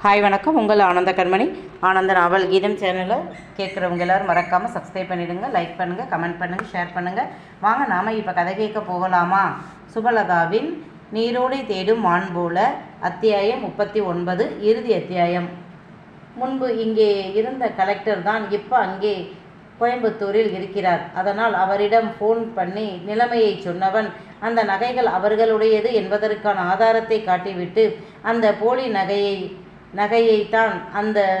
Hi வணக்கம். உங்கள் ஆனந்த கண்மணி. ஆனந்த நாவல் கீதம் சேனலை கேட்குறவங்க எல்லோரும் மறக்காமல் சப்ஸ்கிரைப் பண்ணிவிடுங்க லைக் பண்ணுங்கள் கமெண்ட் பண்ணுங்கள் ஷேர் பண்ணுங்கள் வாங்க நாம் இப்போ கதை கேட்க போகலாமா? சுபலதாவின் நீரோடை தேடும் மான் போல அத்தியாயம் முப்பத்தி ஒன்பது இறுதி அத்தியாயம். முன்பு இங்கே இருந்த கலெக்டர் தான் இப்போ அங்கே கோயம்புத்தூரில் இருக்கிறார். அதனால் அவரிடம் ஃபோன் பண்ணி நிலைமையை சொன்னவன் அந்த நகைகள் அவர்களுடையது என்பதற்கான ஆதாரத்தை காட்டிவிட்டு அந்த போலி நகையை நகையைத்தான் அந்த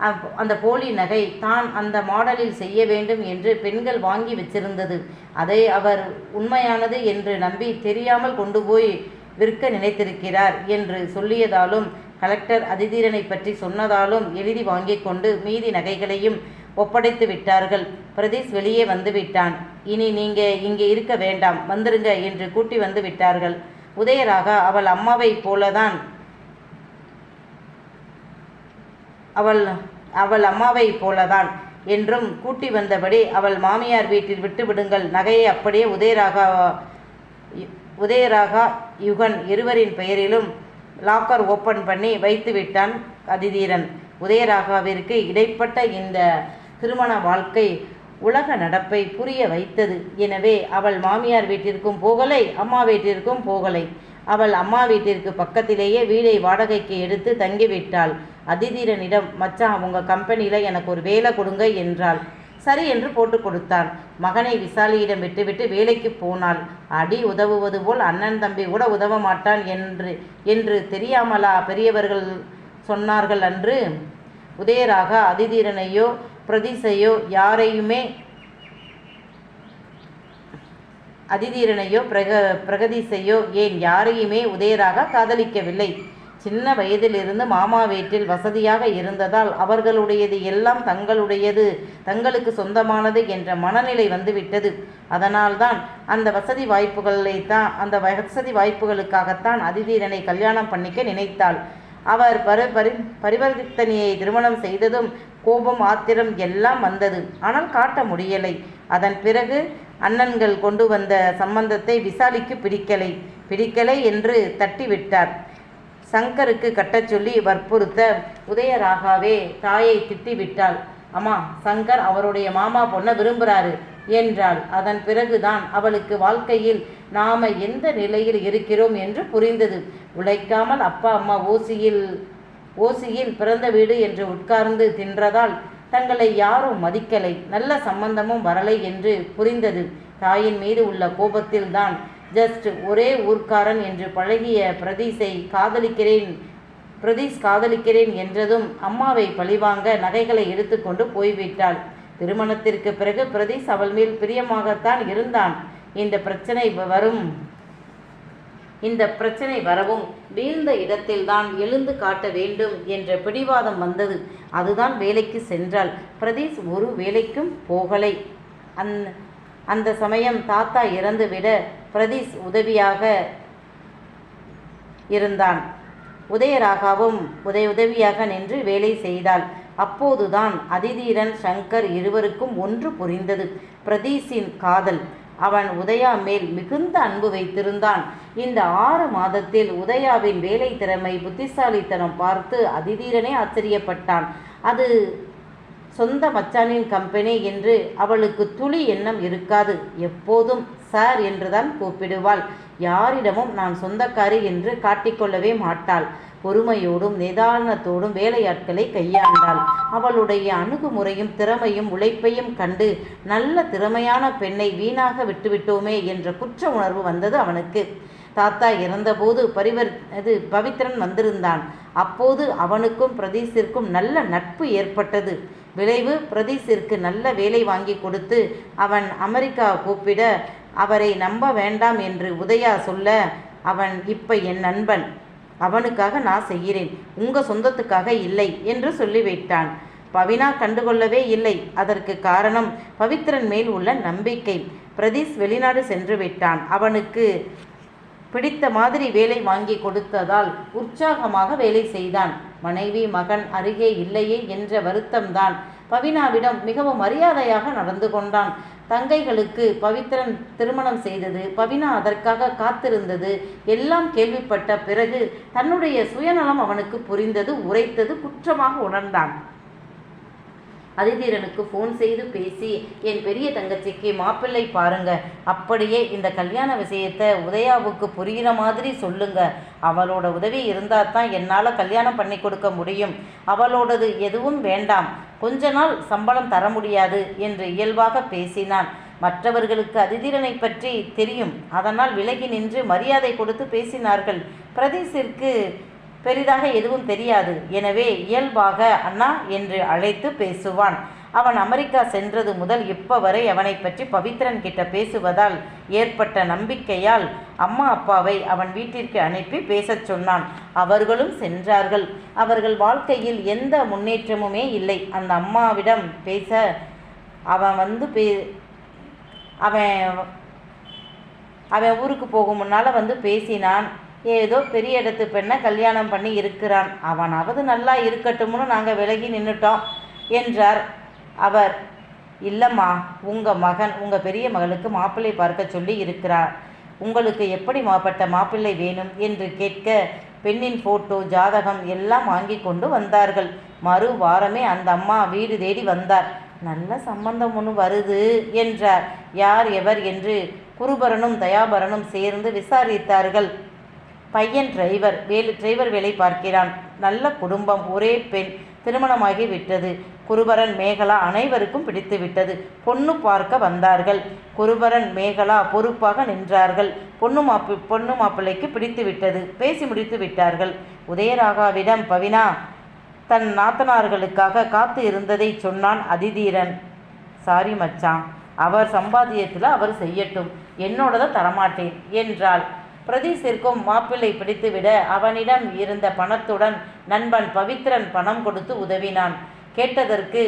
அப்- அந்த போலி நகை தான் அந்த மாடலில் செய்ய வேண்டும் என்று பெண்கள் வாங்கி வச்சிருந்தது. அதை அவர் உண்மையானது என்று நம்பி தெரியாமல் கொண்டு போய் விற்க நினைத்திருக்கிறார் என்று சொல்லியதாலும் கலெக்டர் அதிதீரனை பற்றி சொன்னதாலும் எழுதி வாங்கிக் கொண்டு மீதி நகைகளையும் ஒப்படைத்து விட்டார்கள். பிரதீஷ் வெளியே வந்து விட்டான். இனி நீங்க இங்கே இருக்க வேண்டாம் வந்துருங்க என்று கூட்டி வந்து விட்டார்கள். உதயராக அவள் அம்மாவைப் போலதான் அவள் அவள் அம்மாவைப் போலதான். என்றும் கூட்டி வந்தபடி அவள் மாமியார் வீட்டில் விட்டு விடுங்கள். நகையை அப்படியே உதயராகா உதயராகா யுகன் இருவரின் பெயரிலும் லாக்கர் ஓப்பன் பண்ணி வைத்து விட்டான் அதிதீரன் உதயராகாவிற்கு இடைப்பட்ட இந்த திருமண வாழ்க்கை உலக நடப்பை புரிய வைத்தது. எனவே அவள் மாமியார் வீட்டிற்கும் போகலை அம்மா வீட்டிற்கும் போகலை. அவள் அம்மா வீட்டிற்கு பக்கத்திலேயே வீடை வாடகைக்கு எடுத்து தங்கிவிட்டாள். அதிதீரனிடம் மச்சான் அவங்க கம்பெனியில் எனக்கு ஒரு வேலை கொடுங்க என்றாள். சரி என்று போட்டு கொடுத்தான். மகனை விசாலியிடம் விட்டுவிட்டு வேலைக்கு போனாள். அடி உதவுவது போல் அண்ணன் தம்பி கூட உதவ மாட்டான் என்று என்று தெரியாமலா பெரியவர்கள் சொன்னார்கள் அன்று? உதயராக அதிதீரனையோ பிரதிசையோ யாரையுமே அதிதீரனையோ பிரக பிரகதீசையோ ஏன் யாரையுமே உதயராக காதலிக்கவில்லை? சின்ன வயதிலிருந்து மாமா வீட்டில் வசதியாக இருந்ததால் அவர்களுடையது எல்லாம் தங்களுடையது தங்களுக்கு சொந்தமானது என்ற மனநிலை வந்துவிட்டது. அதனால்தான் அந்த வசதி வாய்ப்புகளை தான் அந்த வசதி வாய்ப்புகளுக்காகத்தான் அதிதீரனை கல்யாணம் பண்ணிக்க நினைத்தாள். அவர் பரி பரி பரிவர்த்தனையை திருமணம் செய்ததும் கோபம் ஆத்திரம் எல்லாம் வந்தது. ஆனால் காட்ட முடியலை. அதன் பிறகு அண்ணன்கள் கொண்டு வந்த சம்பந்தத்தை விசாலிக்கு பிடிக்கலை பிடிக்கலை என்று தட்டிவிட்டார். சங்கருக்கு கட்டச் சொல்லி வற்புறுத்த உதயராகாவே தாயை திட்டிவிட்டாள். அம்மா சங்கர் அவருடைய மாமா பொண்ணை விரும்புகிறாரு என்றாள். அதன் பிறகுதான் அவளுக்கு வாழ்க்கையில் நாம எந்த நிலையில் இருக்கிறோம் என்று புரிந்தது. உழைக்காமல் அப்பா அம்மா ஓசியில் ஓசியில் பிறந்த வீடு என்று உட்கார்ந்து தின்றதால் தங்களை யாரும் மதிக்கலை. நல்ல சம்பந்தமும் வரலை என்று புரிந்தது. தாயின் மீது உள்ள கோபத்தில்தான் ஜஸ்ட் ஒரே ஊர்க்காரன் என்று பழகிய பிரதீஷை காதலிக்கிறேன் பிரதீஷ் காதலிக்கிறேன் என்றதும் அம்மாவை பழிவாங்க நகைகளை எடுத்துக்கொண்டு போய்விட்டாள். திருமணத்திற்கு பிறகு பிரதீஷ் அவள் மேல் பிரியமாகத்தான் இருந்தான். இந்த பிரச்சனை வரும். இந்த பிரச்சனை வரவும் வீழ்ந்த இடத்தில்தான் எழுந்து காட்ட வேண்டும் என்ற பிடிவாதம் வந்தது. அதுதான் வேலைக்கு சென்றாள். பிரதீஷ் ஒரு வேலைக்கும் போகலை. அந் அந்த சமயம் தாத்தா இறந்துவிட பிரதீஷ் உதவியாக இருந்தான். உதயராகாவும் உதய உதவியாக நின்று வேலை செய்தாள். அப்போதுதான் அதிதீரன் சங்கர் இருவருக்கும் ஒன்று புரிந்தது. பிரதீஷின் காதல். அவன் உதயா மேல் மிகுந்த அன்பு வைத்திருந்தான். இந்த ஆறு மாதத்தில் உதயாவின் வேலை திறமை புத்திசாலித்தனம் பார்த்து அதிதீரனே ஆச்சரியப்பட்டான். அது சொந்த மச்சானின் கம்பெனி என்று அவளுக்கு துளி எண்ணம் இருக்காது. எப்போதும் சார் என்றுதான் கூப்பிடுவாள். யாரிடமும் நான் சொந்தக்காரி என்று காட்டிக்கொள்ளவே மாட்டாள். பொறுமையோடும் நிதானத்தோடும் வேலையாட்களை கையாண்டாள். அவளுடைய அணுகுமுறையும் திறமையும் உழைப்பையும் கண்டு நல்ல திறமையான பெண்ணை வீணாக விட்டுவிட்டோமே என்ற குற்ற உணர்வு வந்தது அவனுக்கு. தாத்தா இறந்தபோது பரிவர் இது பவித்ரன் வந்திருந்தான். அப்போது அவனுக்கும் பிரதீஷிற்கும் நல்ல நட்பு ஏற்பட்டது. விளைவு பிரதீஷிற்கு நல்ல வேலை வாங்கி கொடுத்து அவன் அமெரிக்கா கூப்பிட அவரை நம்ப வேண்டாம் என்று உதயா சொல்ல அவன் இப்போ என் நண்பன். அவனுக்காக நான் செய்கிறேன். உங்கள் சொந்தத்துக்காக இல்லை என்று சொல்லிவிட்டான் பவினா கண்டுகொள்ளவே இல்லை. அதற்கு காரணம் பவித்ரன் மேல் உள்ள நம்பிக்கை. பிரதீஷ் வெளிநாடு சென்று விட்டான். அவனுக்கு பிடித்த மாதிரி வேலை வாங்கி கொடுத்ததால் உற்சாகமாக வேலை செய்தான். மனைவி மகன் அருகே இல்லையே என்ற வருத்தம்தான். பவினாவிடம் மிகவும் மரியாதையாக நடந்து கொண்டான். தங்கைகளுக்கு பவித்ரன் திருமணம் செய்தது. பவினா அதற்காக காத்திருந்தது. எல்லாம் கேள்விப்பட்ட பிறகு தன்னுடைய சுயநலம் அவனுக்கு புரிந்தது உரைத்தது குற்றமாக உணர்ந்தான். அதிதீரனுக்கு ஃபோன் செய்து பேசி என் பெரிய தங்கச்சிக்கு மாப்பிள்ளை பாருங்க. அப்படியே இந்த கல்யாண விஷயத்தை உதயாவுக்கு புரிகிற மாதிரி சொல்லுங்க. அவளோட உதவி இருந்தால் தான் என்னால் கல்யாணம் பண்ணி கொடுக்க முடியும். அவளோடது எதுவும் வேண்டாம். கொஞ்ச நாள் சம்பளம் தர முடியாது என்று இயல்பாக பேசினான். மற்றவர்களுக்கு அதிதிரனை பற்றி தெரியும். அதனால் விலகி நின்று மரியாதை கொடுத்து பேசினார்கள். பிரதீஷிற்கு பெரிதாக எதுவும் தெரியாது. எனவே இயல்பாக அண்ணா என்று அழைத்து பேசுவான். அவன் அமெரிக்கா சென்றது முதல் இப்போ வரை அவனை பற்றி பவித்ரன் கிட்ட பேசுவதால் ஏற்பட்ட நம்பிக்கையால் அம்மா அப்பாவை அவன் வீட்டிற்கு அனுப்பி பேசச் சொன்னான். அவர்களும் சென்றார்கள். அவர்கள் வாழ்க்கையில் எந்த முன்னேற்றமுமே இல்லை. அந்த அம்மாவிடம் பேச அவன் வந்து பே அவன் அவன் ஊருக்கு போகும் முன்னால் வந்து பேசினான். ஏதோ பெரிய இடத்து பெண்ணை கல்யாணம் பண்ணி இருக்கிறான். அவனாவது நல்லா இருக்கட்டும்னு நாங்கள் விலகி நின்றுட்டோம் என்றார். அவர் இல்லைம்மா உங்கள் மகன் உங்கள் பெரிய மகளுக்கு மாப்பிள்ளை பார்க்க சொல்லி இருக்கிறார். உங்களுக்கு எப்படி மாப்பட்ட மாப்பிள்ளை வேணும்? என்று கேட்க பெண்ணின் ஃபோட்டோ ஜாதகம் எல்லாம் வாங்கி கொண்டு வந்தார்கள். மறு வாரமே அந்த அம்மா வீடு தேடி வந்தார். நல்ல சம்பந்தம் ஒன்று வருது என்றார். யார் எவர்? என்று குருபரனும் தயாபரனும் சேர்ந்து விசாரித்தார்கள். பையன் டிரைவர் வேலு டிரைவர் வேலை பார்க்கிறான். நல்ல குடும்பம் ஒரே பெண். திருமணமாகி விட்டது. குருபரன் மேகலா அனைவருக்கும் பிடித்துவிட்டது. பொண்ணு பார்க்க வந்தார்கள். குருபரன் மேகலா பொறுப்பாக நின்றார்கள். பொண்ணு மாப்பி பொண்ணு மாப்பிள்ளைக்கு பிடித்து விட்டது பேசி முடித்து விட்டார்கள். உதயராகாவிடம் பவினா தன் நாத்தனார்களுக்காக காத்து இருந்ததை சொன்னான் அதிதீரன். சாரி மச்சான் அவர் சம்பாத்தியத்தில் அவர் செய்யட்டும். என்னோடதை தரமாட்டேன் என்றாள். பிரதீஷிற்கும் மாப்பிள்ளை பிடித்துவிட அவனிடம் இருந்த பணத்துடன் நண்பன் பவித்ரன் பணம் கொடுத்து உதவினான். கேட்டதற்கு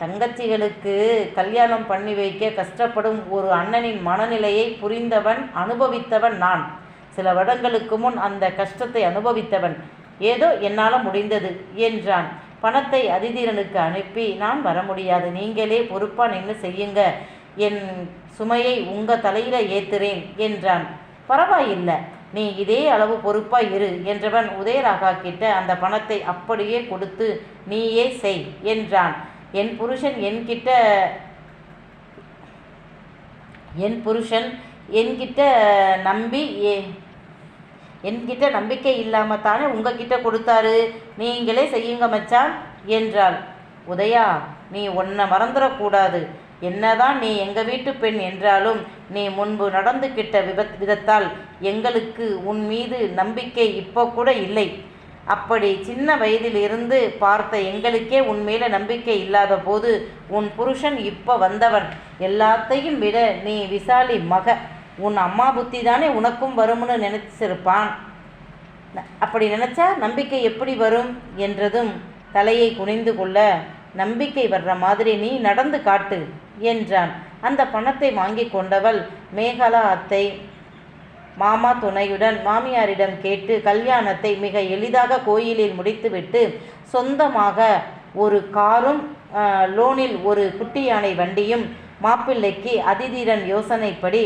தங்கச்சிகளுக்கு கல்யாணம் பண்ணி வைக்க கஷ்டப்படும் ஒரு அண்ணனின் மனநிலையை புரிந்தவன் அனுபவித்தவன் நான். சில வருடங்களுக்கு முன் அந்த கஷ்டத்தை அனுபவித்தவன். ஏதோ என்னால் முடிந்தது என்றான். பணத்தை அதிதீரனுக்கு அனுப்பி நான் வர முடியாது. நீங்களே பொறுப்பா நின்று செய்யுங்க. என் சுமையை உங்கள் தலையில ஏத்துறேன் என்றான். பரவாயில்லை. நீ இதே அளவு பொறுப்பாய் இரு என்றவன் உதயராகா கிட்ட அந்த பணத்தை அப்படியே கொடுத்து நீயே செய் என்றான். என் புருஷன் என்கிட்ட என் புருஷன் என்கிட்ட நம்பி ஏ என்கிட்ட நம்பிக்கை இல்லாமல் தானே உங்ககிட்ட கொடுத்தாரு? நீங்களே செய்யுங்க மச்சான் என்றாள். உதயா நீ ஒன்றை மறந்துடக்கூடாது. என்னதான் நீ எங்கள் வீட்டு பெண் என்றாலும் நீ முன்பு நடந்துகிட்ட விபத் விதத்தால் எங்களுக்கு உன் மீது நம்பிக்கை இப்போ கூட இல்லை. அப்படி சின்ன வயதில் இருந்து பார்த்த எங்களுக்கே உன் மேலே நம்பிக்கை இல்லாத போது உன் புருஷன் இப்போ வந்தவன். எல்லாத்தையும் விட நீ விசாலி மக. உன் அம்மா புத்தி தானே உனக்கும் வரும்னு நினைச்சிருப்பான். அப்படி நினைச்சா நம்பிக்கை எப்படி வரும்? என்றதும் தலையை குனிந்து கொள்ள நம்பிக்கை வர்ற மாதிரி நீ நடந்து காட்டு என்றான். அந்த பணத்தை வாங்கி கொண்டவள் மேகலா அத்தை மாமா துணையுடன் மாமியாரிடம் கேட்டு கல்யாணத்தை மிக எளிதாக கோயிலில் முடித்துவிட்டு சொந்தமாக ஒரு காரும் லோனில் ஒரு குட்டி யானை வண்டியும் மாப்பிள்ளைக்கு அதிதீரன் யோசனைப்படி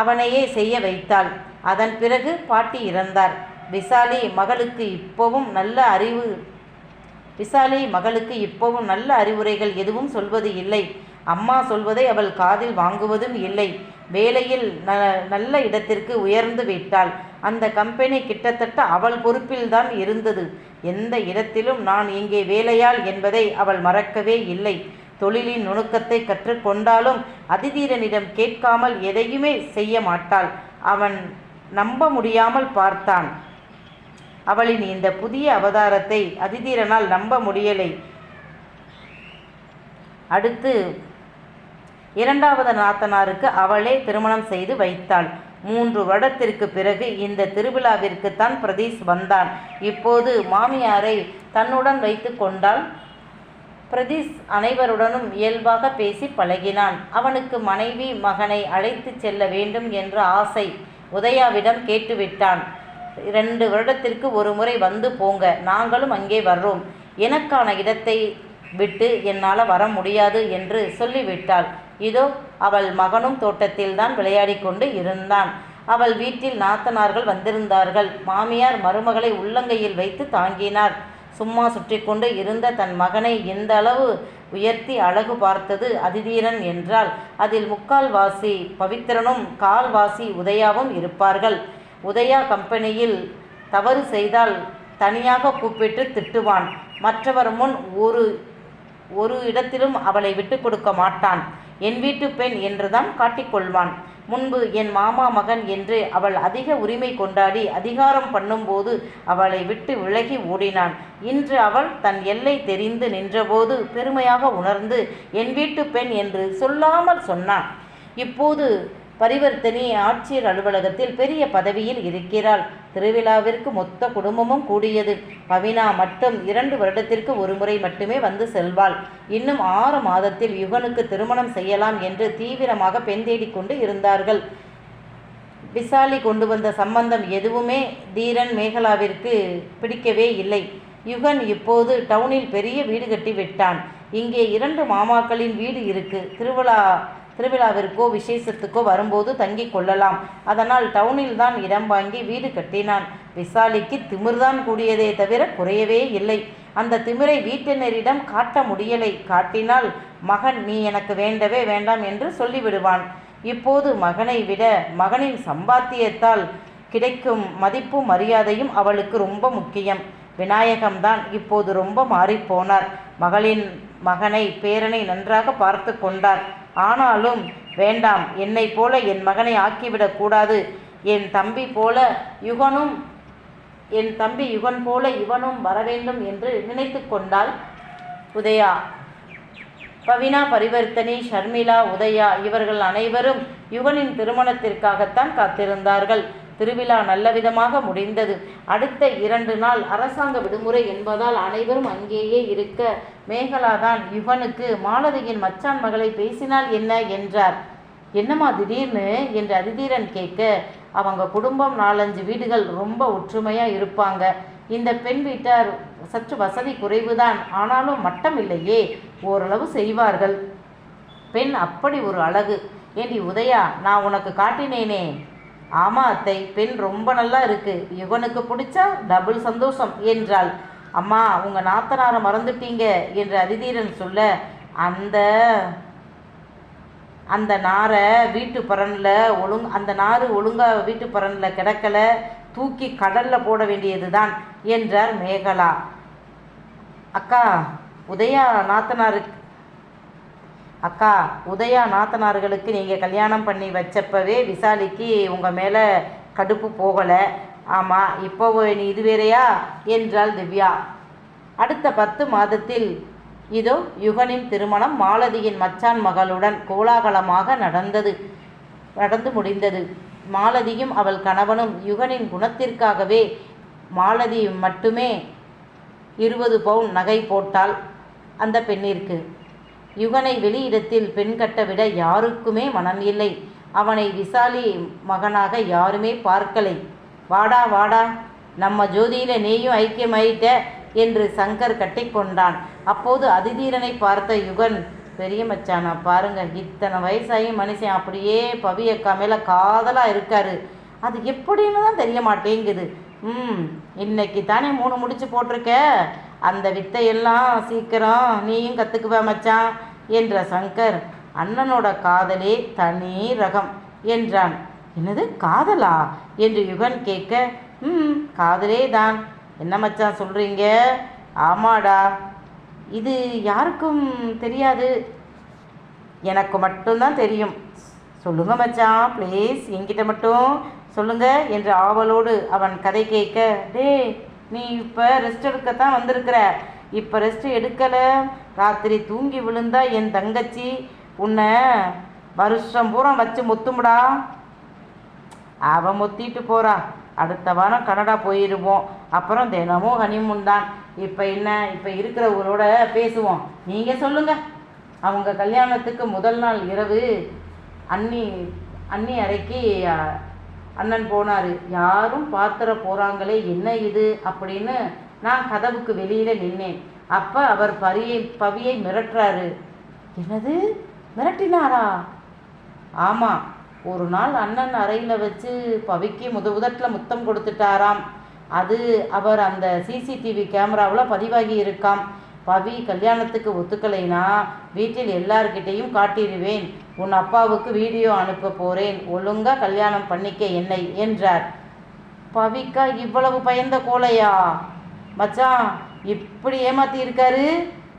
அவனையே செய்ய வைத்தாள். அதன் பிறகு பாட்டி இறந்தார். விசாலி மகளுக்கு இப்போவும் நல்ல அறிவு விசாலி மகளுக்கு இப்போவும் நல்ல அறிவுரைகள் எதுவும் சொல்வது இல்லை. அம்மா சொல்வதை அவள் காதில் வாங்குவதும் இல்லை. வேலையில் ந நல்ல இடத்திற்கு உயர்ந்து விட்டாள். அந்த கம்பெனி கிட்டத்தட்ட அவள் பொறுப்பில்தான் இருந்தது. எந்த இடத்திலும் நான் இங்கே வேலையாள் என்பதை அவள் மறக்கவே இல்லை. தொழிலின் நுணுக்கத்தை கற்றுக்கொண்டாலும் அதிதீரனிடம் கேட்காமல் எதையுமே செய்ய மாட்டாள். அவன் நம்ப முடியாமல் பார்த்தான். அவளின் இந்த புதிய அவதாரத்தை அதிதீரனால் நம்ப முடியலை. அடுத்து இரண்டாவது நாத்தனாருக்கு அவளே திருமணம் செய்து வைத்தாள். மூன்று வருடத்திற்கு பிறகு இந்த திருவிழாவிற்குத்தான் பிரதீஷ் வந்தான். இப்போது மாமியாரை தன்னுடன் வைத்து கொண்டால் பிரதீஷ் அனைவருடனும் இயல்பாக பேசி பழகினான். அவனுக்கு மனைவி மகனை அழைத்து செல்ல வேண்டும் என்ற ஆசை உதயாவிடம் கேட்டுவிட்டான். இரண்டு வருடத்திற்கு ஒரு முறை வந்து போங்க. நாங்களும் அங்கே வர்றோம். எனக்கான இடத்தை விட்டு என்னால் வர முடியாது என்று சொல்லிவிட்டாள். இதோ அவள் மகனும் தோட்டத்தில்தான் விளையாடி கொண்டு இருந்தான். அவள் வீட்டில் நாத்தனார்கள் வந்திருந்தார்கள். மாமியார் மருமகளை உள்ளங்கையில் வைத்து தாங்கினார். சும்மா சுற்றி கொண்டு இருந்த தன் மகனை எந்த அளவு உயர்த்தி அழகு பார்த்தது அதிதீரன் என்றால் அதில் முக்கால்வாசி பவித்திரனும் கால்வாசி உதயாவும் இருப்பார்கள். உதயா கம்பெனியில் தவறு செய்தால் தனியாக கூப்பிட்டு திட்டுவான். மற்றவர் முன் ஒரு ஒரு இடத்திலும் அவளை விட்டு கொடுக்க மாட்டான். என் வீட்டு பெண் என்றுதான் காட்டிக்கொள்வான் முன்பு என் மாமா மகன் என்று அவள் அதிக உரிமை கொண்டாடி அதிகாரம் பண்ணும்போது அவளை விட்டு விலகி ஓடினான். இன்று அவள் தன் எல்லை தெரிந்து நின்றபோது பெருமையாக உணர்ந்து என் வீட்டு பெண் என்று சொல்லாமல் சொன்னான். இப்போது பரிவர்த்தனி ஆட்சியர் அலுவலகத்தில் பெரிய பதவியில் இருக்கிறாள். திருவிழாவிற்கு மொத்த குடும்பமும் கூடியது. பவினா மட்டும் இரண்டு வருடத்திற்கு ஒரு முறை மட்டுமே வந்து செல்வாள். இன்னும் ஆறு மாதத்தில் யுகனுக்கு திருமணம் செய்யலாம் என்று தீவிரமாக பெண் தேடிக்கொண்டு இருந்தார்கள். விசாலி கொண்டு வந்த சம்பந்தம் எதுவுமே தீரன் மேகலாவிற்கு பிடிக்கவே இல்லை. யுகன் இப்போது டவுனில் பெரிய வீடு கட்டி விட்டான். இங்கே இரண்டு மாமாக்களின் வீடு இருக்கு. திருவிழா திருவிழாவிற்கோ விசேஷத்துக்கோ வரும்போது தங்கிக் கொள்ளலாம். அதனால் டவுனில் தான் இடம் வாங்கி வீடு கட்டினான். விசாலிக்கு திமிர்தான் கூடியதே தவிர குறையவே இல்லை. அந்த திமிரை வீட்டினரிடம் காட்ட முடியலை. காட்டினால் மகன் நீ எனக்கு வேண்டவே வேண்டாம் என்று சொல்லிவிடுவான். இப்போது மகனை விட மகனின் சம்பாத்தியத்தால் கிடைக்கும் மதிப்பும் மரியாதையும் அவளுக்கு ரொம்ப முக்கியம். விநாயகம்தான் இப்போது ரொம்ப மாறிப்போனார் மகளின் மகனை பேரனை நன்றாக பார்த்து கொண்டார். ஆனாலும் வேண்டாம் என்னை போல என் மகனை ஆக்கிவிடக்கூடாது என் தம்பி போல யுகனும் என் தம்பி யுகன் போல இவனும் வரவேண்டும் என்று நினைத்து கொண்டாள் உதயா. பவினா பரிவர்த்தனி ஷர்மிளா உதயா இவர்கள் அனைவரும் யுகனின் திருமணத்திற்காகத்தான் காத்திருந்தார்கள். திருவிழா நல்லவிதமாக முடிந்தது. அடுத்த இரண்டு நாள் அரசாங்க விடுமுறை என்பதால் அனைவரும் அங்கேயே இருக்க மேகலாதான் யுகனுக்கு மாலதியின் மச்சான் மகளை பேசினால் என்ன? என்றார். என்னம்மா திடீர்னு? என்று அதிதீரன் கேட்க அவங்க குடும்பம் நாலஞ்சு வீடுகள் ரொம்ப ஒற்றுமையா இருப்பாங்க. இந்த பெண் வீட்டார் சற்று வசதி குறைவுதான். ஆனாலும் மட்டம் இல்லையே. ஓரளவு செய்வார்கள். பெண் அப்படி ஒரு அழகு. ஏண்டி உதயா நான் உனக்கு காட்டினேனே. ஆமா அத்தை பெண் ரொம்ப நல்லா இருக்கு. யுகனுக்கு பிடிச்சா டபுள் சந்தோஷம் என்றாள். அம்மா உங்க நாத்தனாரை மறந்துட்டீங்க என்று அதிதீரன் சொல்ல அந்த அந்த நாரை வீட்டு பரனில் ஒழுங் அந்த நாறு ஒழுங்கா வீட்டு பரனில் கிடக்கல தூக்கி கடலில் போட வேண்டியது தான் என்றார் மேகலா. அக்கா உதயா நாத்தனாருக்கு அக்கா உதயா நாத்தனார்களுக்கு நீங்கள் கல்யாணம் பண்ணி வச்சப்பவே விசாலிக்கு உங்கள் மேலே கடுப்பு போகலை. ஆமாம் இப்போ நீ இது வேறையா? என்றாள் திவ்யா. அடுத்த பத்து மாதத்தில் இதோ யுகனின் திருமணம் மாலதியின் மச்சான் மகளுடன் கோலாகலமாக நடந்தது நடந்து முடிந்தது. மாலதியும் அவள் கணவனும் யுகனின் குணத்திற்காகவே மாலதி மட்டுமே இருபது பவுன் நகை போட்டாள் அந்த பெண்ணிற்கு. யுகனை வெளியிடத்தில் பெண் கட்டவிட யாருக்குமே மனம் இல்லை. அவனை விசாலி மகனாக யாருமே பார்க்கலை. வாடா வாடா நம்ம ஜோதியில நீயும் ஐக்கியமாயிட்ட என்று சங்கர் கட்டிக்கொண்டான் அப்போது அதிதீரனை பார்த்த யுகன் பெரிய மச்சானா பாருங்க இத்தனை வயசாயும் மனுஷன் அப்படியே பவியக்கா மேலே காதலாக இருக்காரு. அது எப்படின்னு தான் தெரிய மாட்டேங்குது. ம் இன்னைக்கு தானே மூணு முடிச்சு போட்டிருக்க? அந்த வித்தையெல்லாம் சீக்கிரம் நீயும் கற்றுக்குவ மச்சான் என்ற சங்கர். அண்ணனோட காதலே தனி ரகம் என்றான். என்னது காதலா? என்று யுகன் கேட்க ம் காதலே தான். என்ன மச்சான் சொல்கிறீங்க ஆமாடா. இது யாருக்கும் தெரியாது. எனக்கு மட்டும்தான் தெரியும். சொல்லுங்க மச்சான் ப்ளீஸ் என்கிட்ட மட்டும் சொல்லுங்க என்று ஆவலோடு அவன் கதை கேட்க டேய் நீ இப்போ ரெஸ்ட் எடுக்கத்தான் வந்திருக்கிற. இப்போ ரெஸ்ட் எடுக்கலை. ராத்திரி தூங்கி விழுந்தா என் தங்கச்சி உன்னை வருஷம் பூரா வச்சு முத்துமுடா. அவன் மொத்திட்டு போறா. அடுத்த வாரம் கனடா போயிடுவோம் அப்புறம் தினமும் ஹனிமூன் தான். இப்போ என்ன? இப்போ இருக்கிறவங்களோட பேசுவோம். நீங்கள் சொல்லுங்கள் அவங்க கல்யாணத்துக்கு முதல் நாள் இரவு அண்ணி அண்ணி அறைக்கு அண்ணன் போனார். யாரும் பாத்திர போகிறாங்களே என்ன இது? அப்படின்னு நான் கதவுக்கு வெளியில் நின்னேன். அப்போ அவர் பரியை பவியை மிரட்டுறாரு. என்னது? மிரட்டினாரா? ஆமாம் ஒரு நாள் அண்ணன் அறையில் வச்சு பவிக்கு முத முதட்டில் முத்தம் கொடுத்துட்டாராம். அது அவர் அந்த சிசிடிவி கேமராவில் பதிவாகி இருக்காம். பவி கல்யாணத்துக்கு ஒத்துக்கலைனா வீட்டில் எல்லார்கிட்டேயும் காட்டிடுவேன். உன் அப்பாவுக்கு வீடியோ அனுப்ப போகிறேன் ஒழுங்கா கல்யாணம் பண்ணிக்க என்னை என்றார். பவிக்கா இவ்வளவு பயந்த கோலையா? மச்சான் இப்படி ஏமாத்தி இருக்காரு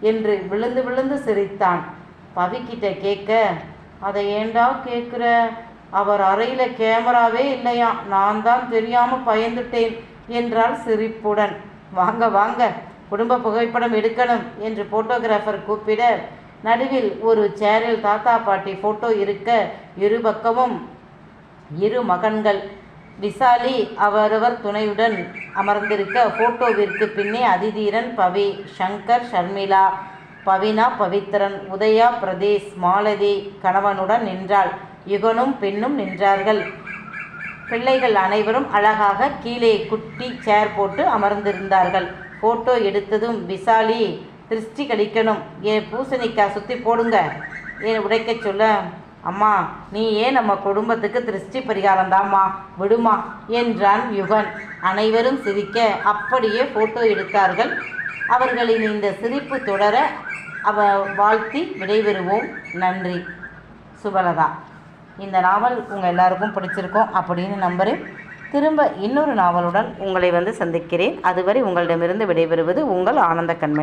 என்று விழுந்து விழுந்து சிரித்தான். பவிக்கிட்ட கேட்க அதை ஏண்டா கேட்குற அவர் அறையில் கேமராவே இல்லையா? நான் தான் தெரியாமல் பயந்துட்டேன் என்றால் சிரிப்புடன். வாங்க வாங்க குடும்ப புகைப்படம் எடுக்கணும் என்று போட்டோகிராஃபர் கூப்பிட நடுவில் ஒரு சேரில் தாத்தா பாட்டி ஃபோட்டோ இருக்க இரு பக்கமும் இரு மகன்கள். விசாலி அவரவர் துணையுடன் அமர்ந்திருக்க போட்டோவிற்கு பின்னே அதிதீரன் பவி சங்கர் ஷர்மிளா பவினா பவித்ரன் உதயா பிரதேஷ் மாலதி கணவனுடன் நின்றாள். யுகனும் பெண்ணும் நின்றார்கள். பிள்ளைகள் அனைவரும் அழகாக கீழே குட்டி சேர் போட்டு அமர்ந்திருந்தார்கள். போட்டோ எடுத்ததும் விசாலி திருஷ்டி கழிக்கணும் என் பூசணிக்காய் சுற்றி போடுங்க. ஏன் உடைக்கச் சொல்ல? அம்மா நீ ஏன் நம்ம குடும்பத்துக்கு திருஷ்டி பரிகாரம் தாம்மா? விடுமா? என்றான் யுகன் அனைவரும் சிரிக்க அப்படியே ஃபோட்டோ எடுத்தார்கள். அவர்களின் இந்த சிரிப்பு தொடர அவ வாழ்த்தி விடைபெறுவோம். நன்றி. சுபலதா. இந்த நாவல் உங்கள் எல்லாருக்கும் பிடிச்சிருக்கும் அப்படின்னு நம்புகிறேன் திரும்ப இன்னொரு நாவலுடன் உங்களை வந்து சந்திக்கிறேன். அதுவரை உங்களிடமிருந்து விடைபெறுவது உங்கள் ஆனந்த கண்மணி.